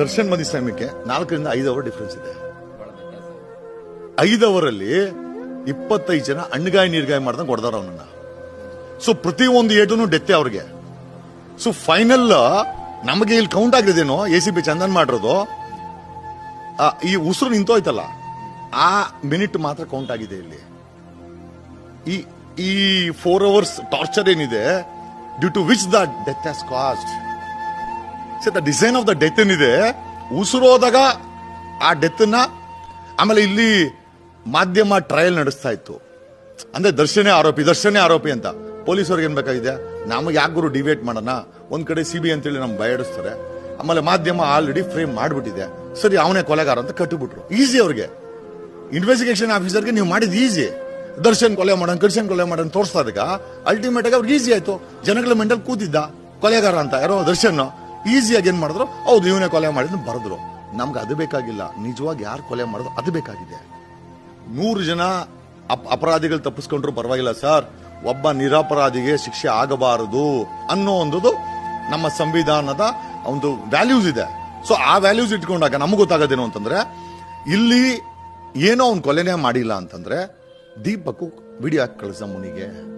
ದರ್ಶನ್ ಮದಿ ಸಮಯಕ್ಕೆ ನಾಲ್ಕರಿಂದ ಐದು ಅವರ್ ಡಿಫ್ರೆನ್ಸ್ ಇದೆ. ಐದು ಅವರಲ್ಲಿ ಇಪ್ಪತ್ತೈದು ಜನ ಅಣ್ಣಗಾಯಿ ನೀರ್ಗಾಯಿ ಮಾಡ್ದಂಗೆ ಹೊಡೆದಾರ ಅವನನ್ನ. ಸೊ ಪ್ರತಿ ಒಂದು ಏಟುನು ಡೆತ್ತೆ ಅವ್ರಿಗೆ. ಸೊ ಫೈನಲ್ ನಮಗೆ ಇಲ್ಲಿ ಕೌಂಟ್ ಆಗಿದೇನೋ ಎ ಸಿ ಬಿ ಚಂದನ್ ಮಾಡಿರೋದು ಈ ಉಸಿರು ನಿಂತೋಯ್ತಲ್ಲ, ಆ ಮಿನಿಟ್ ಮಾತ್ರ ಕೌಂಟ್ ಆಗಿದೆ ಇಲ್ಲಿ. ಈ ಈ ಫೋರ್ ಅವರ್ಸ್ ಟಾರ್ಚರ್ ಏನಿದೆ due to which the death cause so the design of the death ಏನಿದೆ, ಉಸಿರೋದಾಗ ಆ ಡೆತ್ನ ಆಮೇಲೆ ಇಲ್ಲಿ ಮಾಧ್ಯಮ ಟ್ರಯಲ್ ನಡೆಸ್ತಾ ಇತ್ತು. ಅಂದ್ರೆ ದರ್ಶನೇ ಆರೋಪಿ ದರ್ಶನೇ ಆರೋಪಿ ಅಂತ. ಪೊಲೀಸರಿಗೆ ಏನ್ ಬೇಕಾಗಿದೆ? ನಮಗೆ ಯಾಕೆ ಗುರು ಡಿವೇಟ್ ಮಾಡೋಣ? ಒಂದ್ ಕಡೆ ಸಿ ಬಿ ಅಂತೇಳಿ ನಮ್ಗೆ ಬಯಡಿಸ್ತಾರೆ ಆಮೇಲೆ ಮಾಧ್ಯಮ ಆಲ್ರೆಡಿ ಫ್ರೇಮ್ ಮಾಡ್ಬಿಟ್ಟಿದೆ. ಸರಿ, ಅವನೇ ಕೊಲೆಗಾರ ಅಂತ ಕಟ್ಟಿಬಿಟ್ರು. ಈಸಿ ಅವ್ರಿಗೆ. ಇನ್ವೆಸ್ಟಿಗೇಷನ್ ಆಫೀಸರ್ಗೆ ನೀವು ಮಾಡಿದ್ ಈಸಿ ದರ್ಶನ್ ಕೊಲೆ ಮಾಡೋಣ ಕರ್ಶನ್ ಕೊಲೆ ಮಾಡೋಣ ತೋರಿಸ್ತಾ ಅಲ್ಟಿಮೇಟ್ ಆಗಿ ಅವ್ರಿಗೆ ಈಸಿ ಆಯ್ತು. ಜನಗಳ ಮೆಂಟಲ್ ಕೂತಿದ್ದ. ಕೊಲೆಗಾರ ಅಂತ, ಯಾರೋ ದರ್ಶನ್. ಈಸಿಯಾಗಿ ಏನು ಮಾಡಿದ್ರು? ಹೌದು, ಇವನೇ ಕೊಲೆ ಮಾಡಿದ್ರು ಬರೆದ್ರು. ನಮ್ಗೆ ಅದು ಬೇಕಾಗಿಲ್ಲ. ನಿಜವಾಗಿ ಯಾರು ಕೊಲೆ ಮಾಡಿದ್ರು ಅದು ಬೇಕಾಗಿದೆ. ನೂರು ಜನ ಅಪ್- ಅಪರಾಧಿಗಳು ತಪ್ಪಿಸ್ಕೊಂಡ್ರು ಪರವಾಗಿಲ್ಲ, ಸರ್. ಒಬ್ಬ ನಿರಪರಾಧಿಗೆ ಶಿಕ್ಷೆ ಆಗಬಾರದು ಅನ್ನೋ ಒಂದು ನಮ್ಮ ಸಂವಿಧಾನದ ಒಂದು ವ್ಯಾಲ್ಯೂಸ್ ಇದೆ. ಸೊ ಆ ವ್ಯಾಲ್ಯೂಸ್ ಇಟ್ಕೊಂಡಾಗ ನಮ್ಗೆ ಗೊತ್ತಾಗೋದೇನು ಅಂತಂದ್ರೆ, ಇಲ್ಲಿ ಏನೋ ಅವ್ನು ಕೊಲೆನೇ ಮಾಡಿಲ್ಲ ಅಂತಂದ್ರೆ ದೀಪಕ್ಕು ವಿಡಿಯೋ ಹಾಕಿ ಕಳಿಸ ಮುನಿಗೆ.